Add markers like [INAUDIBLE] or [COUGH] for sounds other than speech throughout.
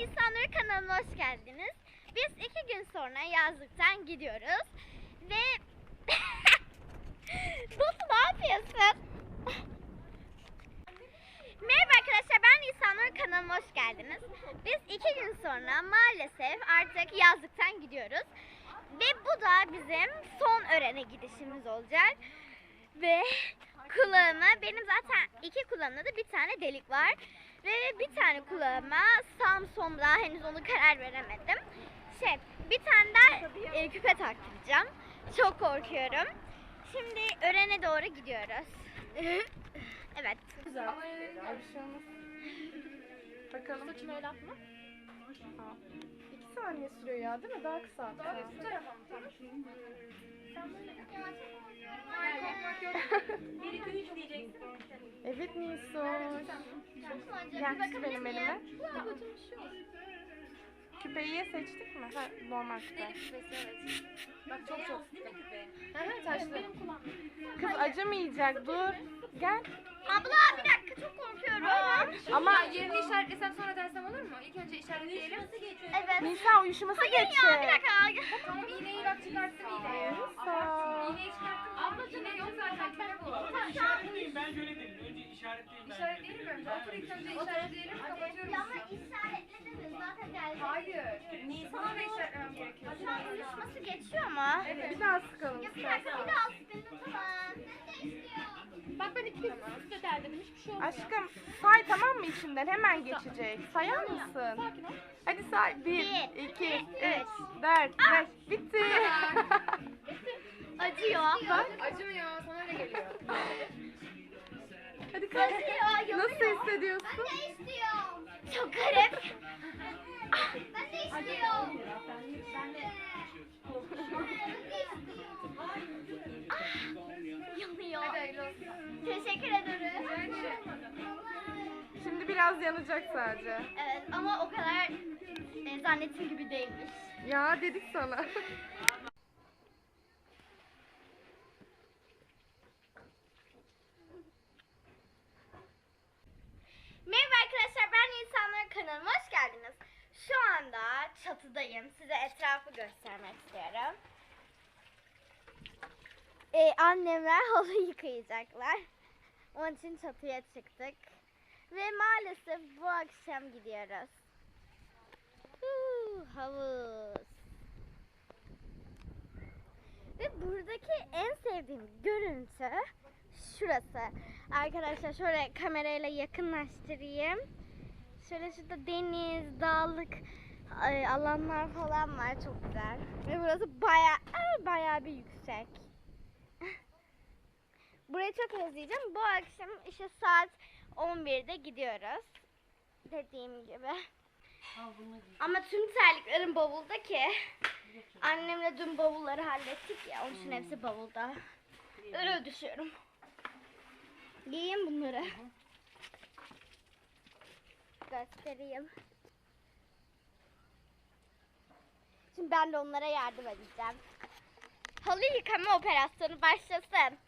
İnsanları kanalına hoş geldiniz. Biz iki gün sonra yazlıktan gidiyoruz. Ve... [LAUGHS] Batu ne yapıyorsun? Merhaba arkadaşlar ben İnsanları kanalıma hoş geldiniz. Biz iki gün sonra maalesef artık yazlıktan gidiyoruz. Ve bu da bizim son öğrene gidişimiz olacak. Ve kulağıma benim zaten iki kulağımda da bir tane delik var. Ve bir tane kulağıma Samsung daha henüz onu karar veremedim. Şey bir tane daha e, küpe taktıracağım. Çok korkuyorum. Şimdi Ören'e doğru gidiyoruz. [LAUGHS] evet. Güzel. Ama bir şey. Bakalım. Saçını öyle atma. İki saniye sürüyor ya değil mi? Daha kısa. Daha kısa. 1, 2, 3 diyeceksin. Evet Nisoş. Yaklaşık benim elime. Küpeyi seçtik mi? Ha, normal küpe. Bak çok çok sıkı. Taşlı. Kız acımayacak dur. Gel. Abla bir dakika çok korkuyorum. Ama yerini işaretlesem sonra dersem olur mu? İlk önce işaretleyelim. Evet. Nisa uyuşması Hayır ya bir dakika. Tamam iğneyi bak çıkarttım iğneyi. Nisa. İğneyi çıkarttım. Ablacığım iğne yok zaten küpe bu. İşaretleyin ben şöyle dedim. Önce işaretleyin ben. İşaretleyelim mi önce? Otur ilk önce işaretleyelim kapatıyoruz. Ama işaretlediniz zaten geldi. Hayır. Sana da işaretlemem gerekiyor. Şu an uyuşması geçiyor mu? Bir daha sıkalım Ya bir dakika bir daha Kez üstte derdim. Hiçbir şey olmuyor. Aşkım say tamam mı içinden? Hemen geçecek. Sayar mısın? Sakin ol. Hadi say. Bir, Bir, iki, iki, üç, dört, beş. Bitti. [LAUGHS] Acıyor. Bak. Acımıyor. Sana öyle geliyor. Hadi kalk. Acıyor, Nasıl hissediyorsun? Ben de istiyorum. Çok garip. Ben de istiyorum. Ben de. Yanıyor. Hadi hayırlı olsun. Teşekkür ederim. Şimdi biraz yanacak sadece. Evet ama o kadar e, zannettiğim gibi değilmiş. Ya dedik sana. Merhaba arkadaşlar ben İnsanlar kanalıma hoş geldiniz. Şu anda çatıdayım. Size etrafı göstermek istiyorum. Ee, annemler [LAUGHS] halı yıkayacaklar. Onun için çatıya çıktık. Ve maalesef bu akşam gidiyoruz. Huu, havuz. Ve buradaki en sevdiğim görüntü şurası. Arkadaşlar şöyle kamerayla yakınlaştırayım. Şöyle şurada deniz, dağlık e, alanlar falan var çok güzel. Ve burası baya baya bir yüksek. Burayı çok özleyeceğim. Bu akşam işte saat 11'de gidiyoruz. Dediğim gibi. Ama tüm terliklerim bavulda ki. Annemle dün bavulları hallettik ya. Onun için hepsi bavulda. Öyle düşüyorum. Giyeyim bunları. Göstereyim. Şimdi ben de onlara yardım edeceğim. Halı yıkama operasyonu başlasın.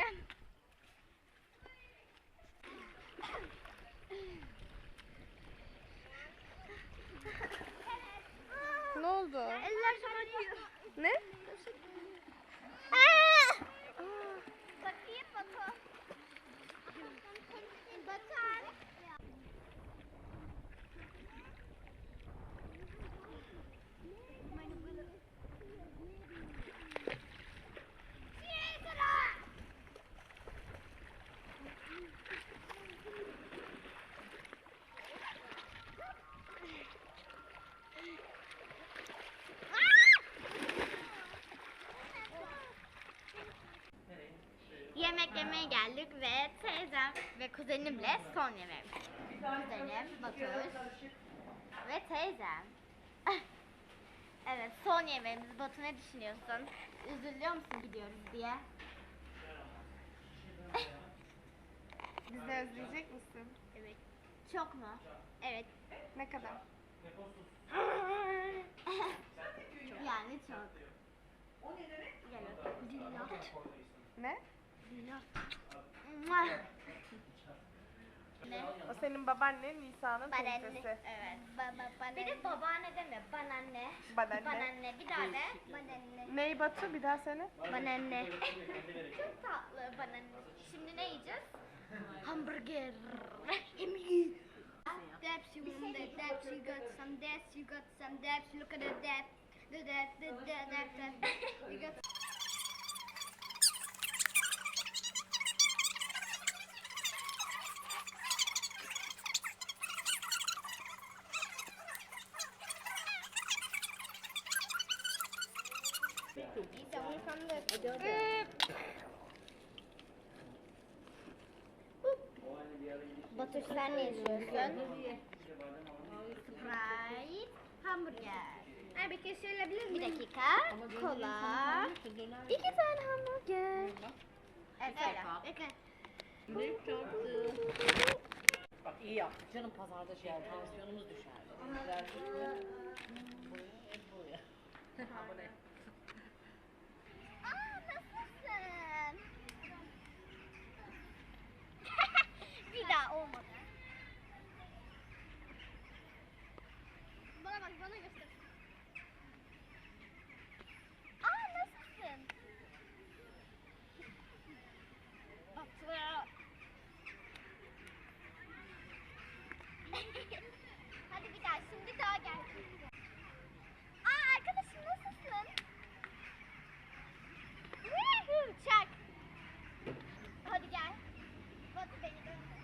Ayan. Yemeye geldik ve teyzem ve kuzenimle son yemeğimiz. Kuzenim, Batuş ve teyzem. [LAUGHS] evet son yemeğimiz. Batu ne düşünüyorsun? Üzülüyor musun gidiyoruz diye? [LAUGHS] Bizi özleyecek misin? Evet. Çok mu? Evet. Ne kadar? [LAUGHS] yani çok. Dillat. Ne? Dillat. Mua. Ne? O senin babaannen Nisa'nın Babaanne. teyzesi. Evet. Baba, Bir de babaanne deme. Bananne. Babaanne. Bananne. Bir daha de. Bananne. Ney Batu? Bir daha söyle. Bananne. Çok tatlı bananne. Şimdi ne yiyeceğiz? Hamburger. Yemeği. Daps you want the daps you got some daps you got some daps look at the dap the dap the dap dap dap you got Batuş sen ne istiyorsun? Sprite, hamburger. Ha, bir kez söyleyebilir miyim? Bir dakika. Kola. İki tane hamburger. Evet söyle. Bekle. Bak iyi yaptık canım pazarda şey yani tansiyonumuz düşer. Güzel buraya, buraya. [LAUGHS] Abone. Aa nasılsın? bir daha olmadı. Bana bak bana göster. Aa nasılsın? Batu. Hadi bir daha şimdi daha gel. Aa arkadaşım nasılsın? Woohoo, Çak. Hadi gel. Batu beni gönder.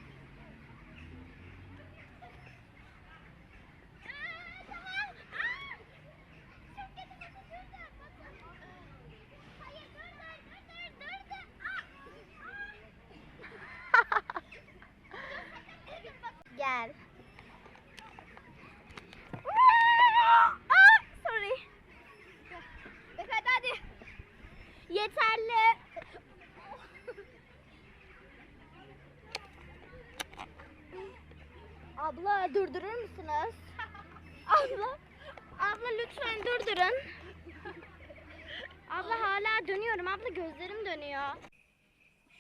Aa, tamam. Aa! Çok kötü Batu, dur da, Batu. Hayır, dur, dur, dur, dur, dur, dur. Aa! Gel. Aa, sorry. Bak hadi hadi. Yeterli. Abla durdurur musunuz? [LAUGHS] Abla. Abla lütfen durdurun. Abla hala dönüyorum. Abla gözlerim dönüyor.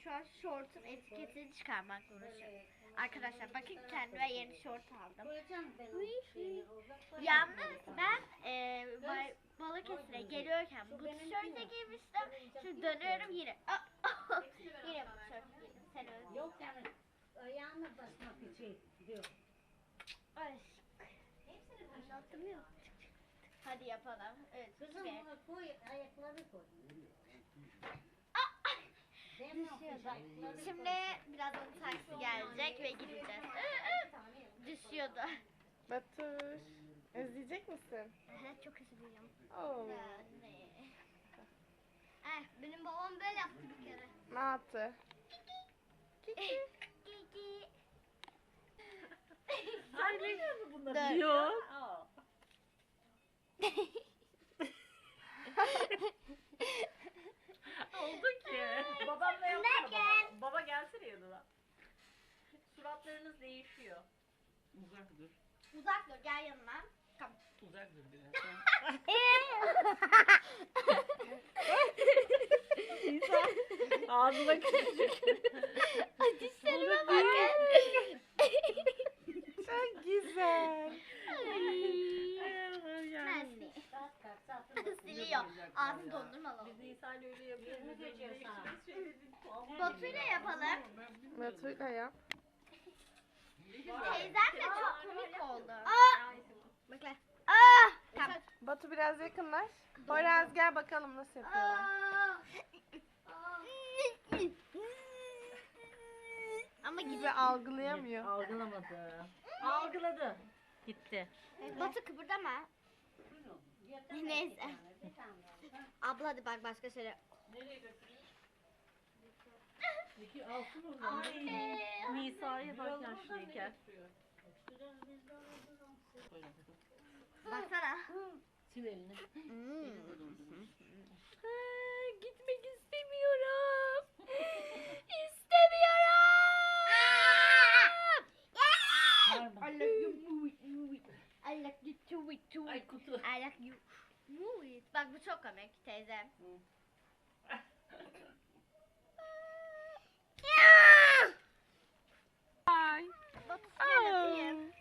Şu an şortun etiketini çıkarmakla uğraşıyorum. Arkadaşlar bakın kendime yeni şort aldım. Yalnız ben e, ba- Balıkesir'e geliyorken bu tişörte giymiştim. Şimdi dönüyorum yine. [LAUGHS] yine bu tişört giydim. Sen öyle. Yok yani ayağını basmak için diyor. Ay. Anlattım ya. Hadi yapalım. Evet. Kızım ve- onu koy ayakları koy. Düşüyordu. Şimdi birazdan taksi gelecek ve gideceğiz. Düşüyordu. Batuş. Özleyecek misin? Çok üzülüyorum. Oo. Yani. Eh, benim babam böyle yaptı bir kere. Ne yaptı? Kiki. Sen biliyor musun bunları? Yok. Aa. Oldu ki. Babam da yaptı baba? Baba gelsene yanına. Suratlarınız değişiyor. Uzak dur. Uzak dur gel yanıma. Uzak dur biraz. Ağzına küçücük. Dişlerime bakın. [LAUGHS] Çok güzel. Anne. Siliyor. Ağzını dondurma Biz Nisa'yla öyle yapıyoruz. Batu'yla yapalım. Batu'yla yap. Teyzem de çok komik oldu. Aa! Bekle. Aa! Tamam. Batu biraz yakınlaş. Poyraz gel bakalım nasıl yapıyorlar. Ama gibi. algılayamıyor. Algılamadı. Algıladı. Gitti. Batu kıpırdama. Neyse. Abla hadi bak başka şeyler. Ki alsın oradan. Nisa'ya bak yaşlıyken. Baksana. Sil elini. gitmek istemiyorum. istemiyorum. Bağırma. I like you move it, move it. I like you to it, to Ay it. kutu. I like you move it. Bak bu çok komik teyze. Ay. Batu öpeyim.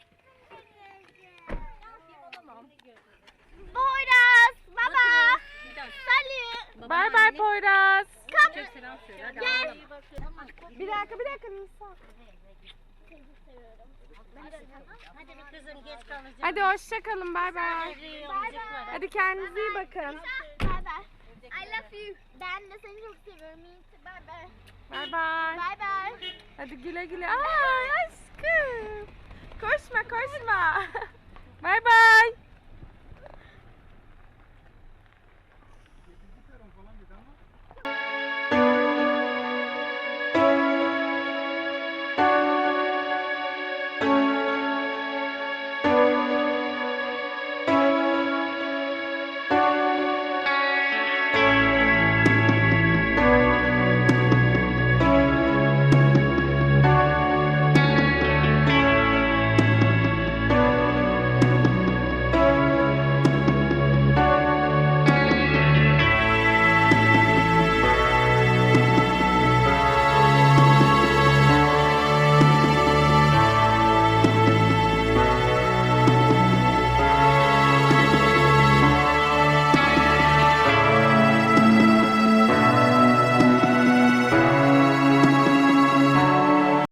Boyraz, baba. Salut. Bay bay Poyraz. Çok selam söyle. Hadi Gel. ağlama. Bir dakika bir dakika Nisa. Hadi kızım geç kalacağım. Hadi hoşça kalın bay bay. Hadi. Kendinize iyi bakın. Bye bye. I love you. Ben de seni çok seviyorum. Bye bye. Bay bay. Bye bye. Hadi güle güle. Ay aşkım. Koşma koşma. [LAUGHS] Bay bay.